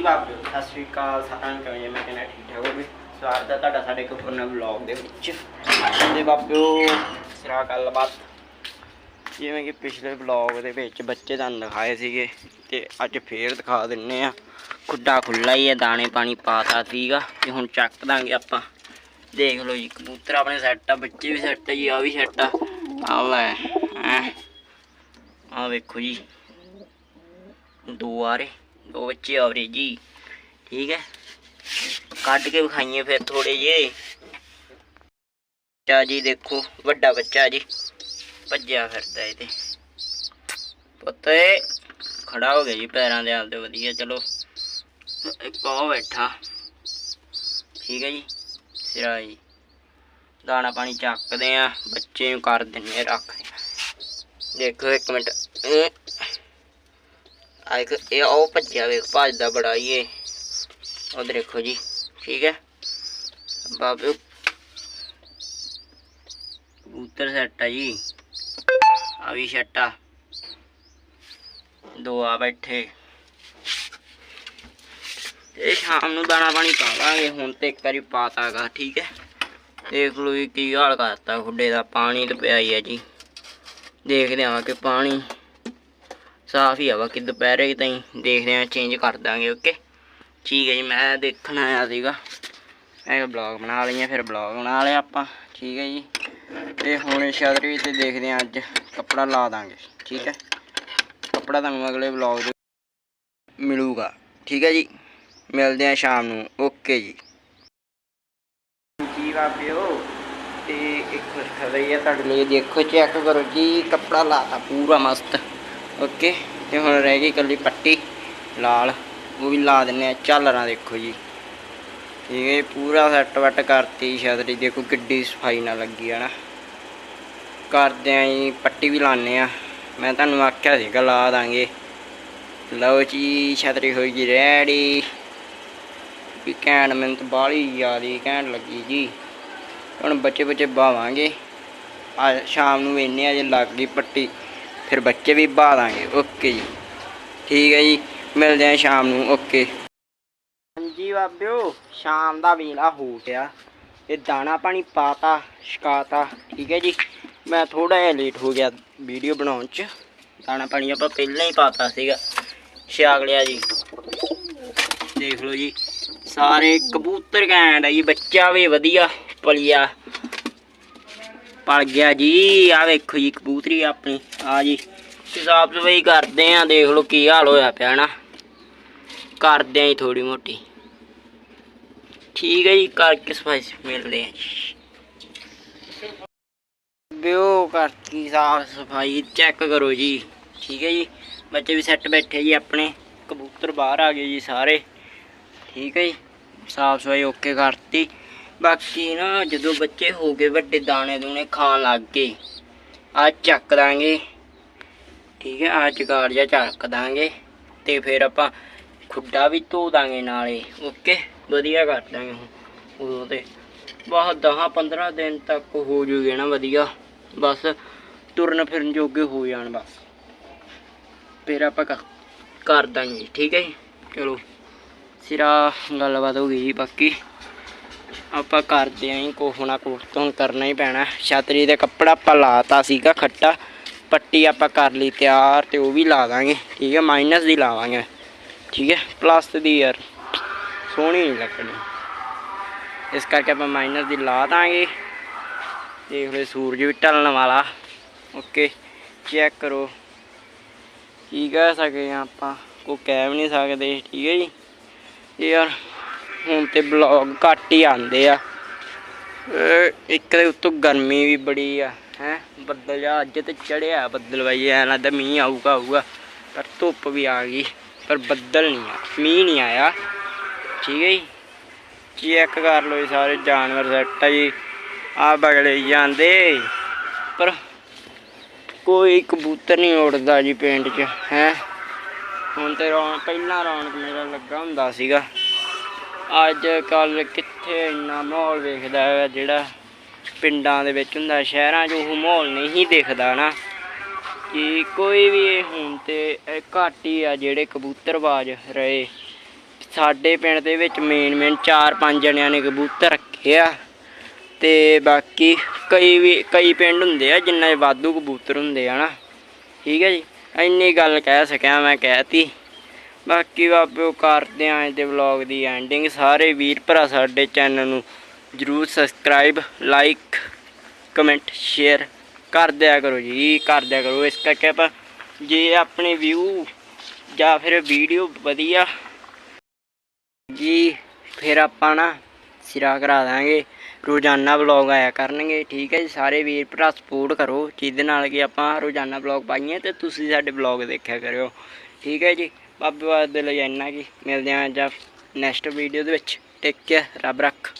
ਜੀ ਬਾਬੇ ਸਤਿ ਸ਼੍ਰੀ ਅਕਾਲ, ਸਾਰਿਆਂ ਨੂੰ ਕਿਵੇਂ ਮੈਂ ਕਹਿੰਦਾ ਠੀਕ ਠਾਕ ਹੋਵੇ ਸਵਾਗਤ ਹੈ ਤੁਹਾਡਾ ਸਾਡੇ ਇੱਕ ਹੋਰ ਨਵੇਂ ਵਲੌਗ ਦੇ ਵਿੱਚ। ਤੇ ਬਾਬਿਓ ਸਿਰਾ ਗੱਲਬਾਤ। ਜਿਵੇਂ ਕਿ ਪਿਛਲੇ ਵਲੌਗ ਦੇ ਵਿੱਚ ਬੱਚੇ ਤੁਹਾਨੂੰ ਦਿਖਾਏ ਸੀਗੇ ਤੇ ਅੱਜ ਫੇਰ ਦਿਖਾ ਦਿੰਨੇ ਆ। ਖੁੱਡਾ ਖੁੱਲਾ ਹੀ ਹੈ, ਦਾਣੇ ਪਾਣੀ ਪਾਤਾ ਸੀਗਾ, ਤੇ ਹੁਣ ਚੱਕ ਦਾਂਗੇ ਆਪਾਂ। ਦੇਖ ਲਓ ਜੀ, ਕਬੂਤਰ ਆਪਣੇ ਸੈੱਟ ਆ, ਬੱਚੇ ਵੀ ਸੈੱਟ ਆ ਜੀ ਆ ਵੀ ਸੈੱਟ ਆ। ਆ ਲੈ, ਹੈਂ। ਆਹ ਵੇਖੋ ਜੀ, ਦੋ ਆ ਰਹੇ। ਦੋ ਬੱਚੇ ਆ ਰਹੇ ਜੀ। ਠੀਕ ਹੈ? ਕੱਢ ਕੇ ਵਿਖਾਈਏ ਫਿਰ ਥੋੜੇ ਜੇ ਚਾ ਜੀ ਦੇਖੋ ਵੱਡਾ ਬੱਚਾ ਜੀ। ਭੱਜਿਆ ਫਿਰਦਾ ਇਹਦੇ। ਤੇ ਪੁੱਤ ਇਹ ਖੜਾ ਹੋ ਗਿਆ ਜੀ ਪੈਰਾਂ ਦੇ ਆਪਦੇ ਵਧੀਆ। ਚਲੋ ਇੱਕ ਉਹ ਬੈਠਾ। ਠੀਕ ਹੈ ਜੀ? ਸਿਰਾ ਜੀ। ਦਾਣਾ ਪਾਣੀ ਚੱਕਦੇ ਆ ਬੱਚੇ ਨੂੰ ਕਰ ਦਿੰਨੇ ਆ, ਰੱਖਦੇ ਦੇਖੋ ਇੱਕ ਮਿੰਟ। ਆ ਇੱਕ ਇਹ ਉਹ ਭੱਜਿਆ ਵੇਖ ਭੱਜਦਾ ਬੜਾ ਹੀ ਇਹ ਉਹ ਦੇਖੋ ਜੀ, ਠੀਕ ਹੈ? ਬਾਬੂ, ਕਬੂਤਰ ਸੈੱਟ ਆ ਜੀ। ਆ ਵੀ ਸੈੱਟ ਆ। ਦੋ ਆ ਬੈਠੇ। ਤੇ ਸ਼ਾਮ ਨੂੰ ਦਾਣਾ ਪਾਣੀ ਪਾਵਾਂਗੇ ਹੁਣ ਤੇ ਇੱਕ ਵਾਰੀ ਪਾਤਾਗਾ ਠੀਕ ਹੈ? ਦੇਖ ਲਓ ਜੀ, ਕੀ ਹਾਲ ਕਰਤਾ, ਖੁੱਡੇ ਦਾ ਪਾਣੀ ਤੇ ਪਿਆ ਹੀ ਹੈ ਜੀ। ਦੇਖਦੇ ਹਾਂ ਕਿ ਪਾਣੀ ਸਾਫ਼ ਹੀ ਆ, ਬਾਕੀ ਦੁਪਹਿਰੇ ਤਾਈਂ ਦੇਖਦੇ ਆ ਚੇਂਜ ਕਰ ਦਾਂਗੇ ਓਕੇ ਠੀਕ ਹੈ ਜੀ, ਮੈਂ ਦੇਖਣ ਆਇਆ ਸੀਗਾ। ਮੈਂ ਬਲੌਗ ਬਣਾ ਲਈਆਂ ਫਿਰ ਬਲੌਗ ਬਣਾ ਲਿਆ ਆਪਾਂ, ਠੀਕ ਹੈ ਜੀ। ਤੇ ਹੁਣ ਛਤਰੀ ਤੇ ਦੇਖਦੇ ਆ ਅੱਜ ਕੱਪੜਾ ਲਾ ਦਾਂਗੇ, ਠੀਕ ਹੈ? ਕੱਪੜਾ ਤੁਹਾਨੂੰ ਅਗਲੇ ਬਲੌਗ ਦੇ ਮਿਲੂਗਾ, ਠੀਕ ਹੈ ਜੀ? ਮਿਲਦੇ ਆ ਸ਼ਾਮ ਨੂੰ ਓਕੇ ਜੀ। ਜੀ ਬਾਬਿਓ, ਤੇ ਇੱਕ ਖੁਸ਼ਖਬਰੀ ਹੈ ਤੁਹਾਡੇ ਲਈ, ਦੇਖੋ ਚੈੱਕ ਕਰੋ ਜੀ, ਕੱਪੜਾ ਲਾਤਾ ਪੂਰਾ ਮਸਤ। ਓਕੇ ਤੇ ਹੁਣ ਰਹਿ ਗਈ ਇਕੱਲੀ ਪੱਟੀ ਲਾਲ। ਉਹ ਵੀ ਲਾ ਦਿੰਨੇ ਆ ਝਾਲਰਾਂ ਦੇਖੋ ਜੀ। ਠੀਕ ਹੈ ਜੀ, ਪੂਰਾ ਸੈੱਟ ਵੱਟ ਕਰਤੀ ਛਤਰੀ ਦੇਖੋ ਕਿੱਡੀ ਸਫ਼ਾਈ ਨਾਲ ਲੱਗੀ ਹੈ ਨਾ। ਕਰਦੇ ਆ ਜੀ ਪੱਟੀ ਵੀ ਲਾਣੇ ਆ। ਮੈਂ ਤੁਹਾਨੂੰ ਆਖਿਆ ਸੀਗਾ ਲਾ ਦਾਂਗੇ। ਲਓ ਜੀ ਛਤਰੀ ਹੋਈ ਜੀ ਰੈਡੀ ਵੀ ਘੈਂਟ ਮੈਨੂੰ ਤਾਂ ਬਾਹਲੀ ਜ਼ਿਆਦੀ ਘੈਂਟ ਲੱਗੀ ਜੀ। ਹੁਣ ਬੱਚੇ ਬੱਚੇ ਬਾਵਾਂਗੇ। ਆ ਸ਼ਾਮ ਨੂੰ ਵੇਨੇ ਆ ਜੇ ਲੱਗ ਗਈ ਪੱਟੀ। ਫਿਰ ਬੱਚੇ ਵੀ ਬਾ ਦਾਂਗੇ। ਓਕੇ ਜੀ। ਠੀਕ ਹੈ ਜੀ। ਮਿਲਦੇ ਆ ਸ਼ਾਮ ਨੂੰ। ਓਕੇ। ਹਾਂਜੀ ਬਾਬਿਓ, ਸ਼ਾਮ ਦਾ ਵੇਲਾ ਹੋ ਗਿਆ। ਇਹ ਦਾਣਾ ਪਾਣੀ ਪਾਤਾ, ਛਕਾਤਾ। ਠੀਕ ਹੈ ਜੀ। ਮੈਂ ਥੋੜਾ ਜਿਹਾ ਲੇਟ ਹੋ ਗਿਆ ਵੀਡੀਓ ਬਣਾਉਣ ਚ। ਦਾਣਾ ਪਾਣੀ ਆਪਾਂ ਪਹਿਲਾਂ ਹੀ ਪਾਤਾ ਸੀਗਾ। ਛਾਗ ਲਿਆ ਜੀ। ਦੇਖ ਲਓ ਜੀ। ਸਾਰੇ ਕਬੂਤਰ ਘੈਂਟ ਆ ਜੀ। ਬੱਚਾ ਵੀ ਵਧੀਆ, ਪਲਿਆ। ਪਲ ਗਿਆ ਜੀ ਆ ਵੇਖੋ ਜੀ ਕਬੂਤਰੀ ਆਪਣੀ, ਆ ਜੀ। ਸਾਫ਼ ਸਫ਼ਾਈ ਕਰਦੇ ਆ, ਦੇਖ ਲਓ ਕੀ ਹਾਲ ਹੋਇਆ ਪਿਆ ਨਾ। ਕਰਦੇ ਆ ਜੀ ਥੋੜੀ ਮੋਟੀ। ਠੀਕ ਹੈ ਜੀ, ਕਰਕੇ ਸਫ਼ਾਈ ਮਿਲਦੇ ਆ ਜੀ। ਬਿਓ ਕਰਤੀ ਸਾਫ਼ ਸਫ਼ਾਈ ਚੈੱਕ ਕਰੋ ਜੀ। ਠੀਕ ਹੈ ਜੀ, ਬੱਚੇ ਵੀ ਸੈੱਟ ਬੈਠੇ ਜੀ ਆਪਣੇ, ਕਬੂਤਰ ਬਾਹਰ ਆ ਗਏ ਜੀ ਸਾਰੇ। ਠੀਕ ਹੈ ਜੀ, ਸਾਫ਼ ਸਫ਼ਾਈ ਓਕੇ ਕਰਤੀ। ਬਾਕੀ ਨਾ ਜਦੋਂ ਬੱਚੇ ਹੋ ਗਏ, ਵੱਡੇ ਦਾਣੇ ਦੂਣੇ ਖਾਣ ਲੱਗ ਗਏ ਆ ਚੱਕ ਦਾਂਗੇ। ਠੀਕ ਹੈ ਆ ਚਗਾੜ ਜਿਹਾ ਚੱਕ ਦਾਂਗੇ ਤੇ ਫਿਰ ਆਪਾਂ ਖੁੱਡਾ ਵੀ ਧੋ ਦਾਂਗੇ ਨਾਲੇ। ਓਕੇ ਵਧੀਆ ਕਰ ਦਾਂਗੇ ਹੁਣ। ਉਦੋਂ ਤੇ ਬਹੁਤ 10 15 ਦਿਨ ਤੱਕ ਹੋ ਜੂਗੇ ਨਾ ਵਧੀਆ। ਬਸ ਤੁਰਨ ਫਿਰਨ ਜੋਗੇ ਹੋ ਜਾਣ ਬਸ। ਫਿਰ ਆਪਾਂ ਕ- ਕਰ ਦਾਂਗੇ। ਠੀਕ ਹੈ ਜੀ? ਚਲੋ। ਸਿਰਾ ਗੱਲਬਾਤ ਹੋ ਗਈ ਜੀ ਬਾਕੀ। ਆਪਾਂ ਕਰਦੇ ਆਂ ਜੀ ਕੁਛ ਨਾ ਕੁਛ ਤਾਂ ਹੁਣ ਕਰਨਾ ਹੀ ਪੈਣਾ। ਛਤਰੀ ਦੇ ਕੱਪੜਾ ਆਪਾਂ ਲਾਤਾ ਸੀਗਾ ਖੱਟਾ। ਪੱਟੀ ਆਪਾਂ ਕਰ ਲਈ ਤਿਆਰ ਤੇ ਉਹ ਵੀ ਲਾ ਦਾਂਗੇ। ਠੀਕ ਹੈ ਮਾਈਨਸ ਦੀ ਲਾਵਾਂਗੇ। ਠੀਕ ਹੈ ਪਲੱਸ ਦੀ ਯਾਰ, ਸੋਹਣੀ ਨਹੀਂ ਲੱਗਣੀ। ਇਸ ਕਰਕੇ ਆਪਾਂ ਮਾਈਨਸ ਦੀ ਲਾ ਦਾਂਗੇ। ਦੇਖ ਲਓ ਸੂਰਜ ਵੀ ਢਲਣ ਵਾਲਾ। ਓਕੇ ਚੈੱਕ ਕਰੋ। ਕੀ ਕਹਿ ਸਕਦੇ ਹਾਂ ਆਪਾਂ? ਕੋਈ ਕਹਿ ਵੀ ਨਹੀਂ ਸਕਦੇ। ਠੀਕ ਹੈ ਜੀ। ਇਹ ਯਾਰ ਹੁਣ ਤੇ ਬਲੌਗ ਘੱਟ ਹੀ ਆਉਂਦੇ ਆ। ਇੱਕ ਦੇ ਉੱਤੋਂ ਗਰਮੀ ਵੀ ਬੜੀ ਆ, ਹੈ? ਬੱਦਲ ਜਾ ਅੱਜ ਤੇ ਚੜਿਆ ਬੱਦਲ ਬਾਈ, ਐ ਲੱਗਦਾ ਮੀਂਹ ਆਊਗਾ ਆਊਗਾ। ਪਰ ਧੁੱਪ ਵੀ ਆ ਗਈ, ਪਰ ਬੱਦਲ ਨਹੀਂ ਆ, ਮੀਂਹ ਨਹੀਂ ਆਇਆ। ਠੀਕ ਹੈ ਜੀ? ਚੈੱਕ ਕਰ ਲਓ ਸਾਰੇ ਜਾਨਵਰ ਸੈੱਟ ਆ ਜੀ। ਆ ਬਗਲੇ ਜਾਂਦੇ। ਪਰ ਕੋਈ ਕਬੂਤਰ ਨਹੀਂ ਉੜਦਾ ਜੀ ਪਿੰਡ 'ਚ, ਹੈ? ਹੁਣ ਤੇ ਰੌਣਕ ਪਹਿਲਾਂ ਰੌਣਕ ਮੇਰਾ ਲੱਗਾ ਹੁੰਦਾ ਸੀਗਾ। ਅੱਜ ਕੱਲ ਕਿੱਥੇ ਇੰਨਾ ਮਾਹੌਲ ਵੇਖਦਾ ਹੈ ਜਿਹੜਾ ਪਿੰਡਾਂ ਦੇ ਵਿੱਚ ਹੁੰਦਾ, ਸ਼ਹਿਰਾਂ 'ਚ ਉਹ ਮਾਹੌਲ ਨਹੀਂ ਦਿਖਦਾ ਨਾ। ਕਿ ਕੋਈ ਵੀ ਇਹ ਹੁਣ ਤੇ ਘੱਟ ਹੀ ਆ ਜਿਹੜੇ ਕਬੂਤਰਬਾਜ਼ ਰਹੇ। ਸਾਡੇ ਪਿੰਡ ਦੇ ਵਿੱਚ ਮੇਨ ਮੇਨ 4-5 ਜਣਿਆਂ ਨੇ ਕਬੂਤਰ ਰੱਖੇ ਆ। ਤੇ ਬਾਕੀ ਕਈ ਵੀ, ਕਈ ਪਿੰਡ ਹੁੰਦੇ ਆ ਜਿੰਨਾ ਵਾਧੂ ਕਬੂਤਰ ਹੁੰਦੇ ਆ ਨਾ। ਠੀਕ ਹੈ ਜੀ? ਇੰਨੀ ਗੱਲ ਕਹਿ ਸਕਿਆ ਮੈਂ, ਕਹਿਤੀ। ਬਾਕੀ ਬਾਬਿਓ ਕਰਦੇ ਆਂ ਅੱਜ ਦੇ ਵਲੌਗ ਦੀ ਐਂਡਿੰਗ ਸਾਰੇ ਵੀਰ ਭਰਾ ਸਾਡੇ ਚੈਨਲ ਨੂੰ ਜਰੂਰ ਸਬਸਕ੍ਰਾਈਬ ਲਾਈਕ ਕਮੈਂਟ ਸ਼ੇਅਰ ਕਰ ਦਿਆ ਕਰੋ ਜੀ, ਕਰ ਦਿਆ ਕਰੋ। ਇਸ ਕਰਕੇ ਆਪਾਂ ਜੇ ਆਪਣੇ ਵਿਊ ਜਾਂ ਫਿਰ ਵੀਡੀਓ ਵਧੀਆ ਜੀ, ਫਿਰ ਆਪਾਂ ਨਾ ਸਿਰਾ ਕਰਾ ਦਾਂਗੇ। ਰੋਜ਼ਾਨਾ ਵਲੌਗ ਆਇਆ ਕਰਨਗੇ, ਠੀਕ ਹੈ ਜੀ। ਸਾਰੇ ਵੀਰ ਭਰਾ ਸਪੋਰਟ ਕਰੋ, ਜਿਹਦੇ ਨਾਲ ਕਿ ਆਪਾਂ ਰੋਜ਼ਾਨਾ ਵਲੌਗ ਪਾਈਏ ਤੇ ਤੁਸੀਂ ਸਾਡੇ ਵਲੌਗ ਦੇਖਿਆ ਕਰਿਓ, ਠੀਕ ਹੈ ਜੀ। ਬਾਬੇ ਬਾਦ ਦੇ ਲਈ ਇੰਨਾ ਕੀ ਮਿਲਦੇ ਆਂ ਜਾਂ ਨੈਕਸਟ ਵੀਡੀਓ ਦੇ ਵਿੱਚ। ਟੇਕ ਕੇਅਰ ਰੱਬ ਰੱਖ।